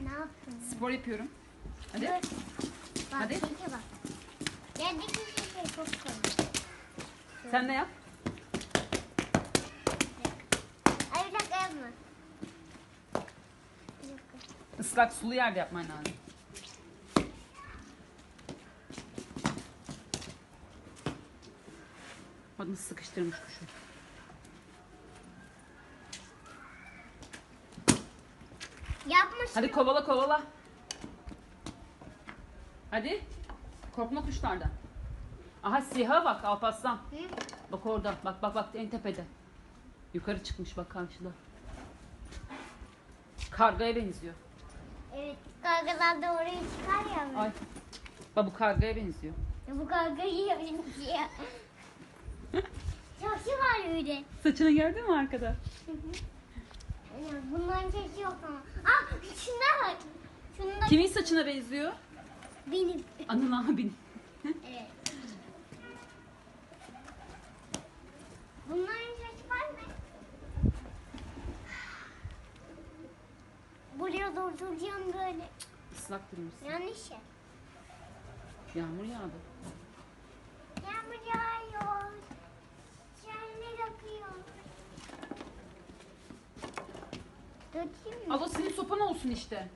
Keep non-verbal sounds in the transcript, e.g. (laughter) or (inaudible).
yaptın? Spor yapıyorum. Hadi. Bak, Hadi. bak. Yerdeki şey çok kolay. Sen de yap. Ay bir dakika yapma. Islak sulu yerde yapman lazım. Nasıl sıkıştırmış kuşu. Yapmış. Hadi kovala kovala. Hadi. Korkma kuşlardan. Aha siha bak Alparslan. Hı? Bak orada. Bak bak bak en tepede. Yukarı çıkmış bak karşıda. Kargaya benziyor. Evet. Kargalar da oraya çıkar ya. Ay. Bak bu kargaya benziyor. Bu karga yiyor ya. (laughs) Şaşı var öyle. Saçını gördün mü arkada? Ya bunların sesi yok ama. Ah şuna bak. Şunda Kimin saçına benziyor? benim. Anıl abinin. Evet. Bunların sesi var mı? Buraya durduracağım böyle. Islak durmuşsun. Yanlış ya. Yağmur yağdı. Dökeyim mi? Al senin sopan olsun işte.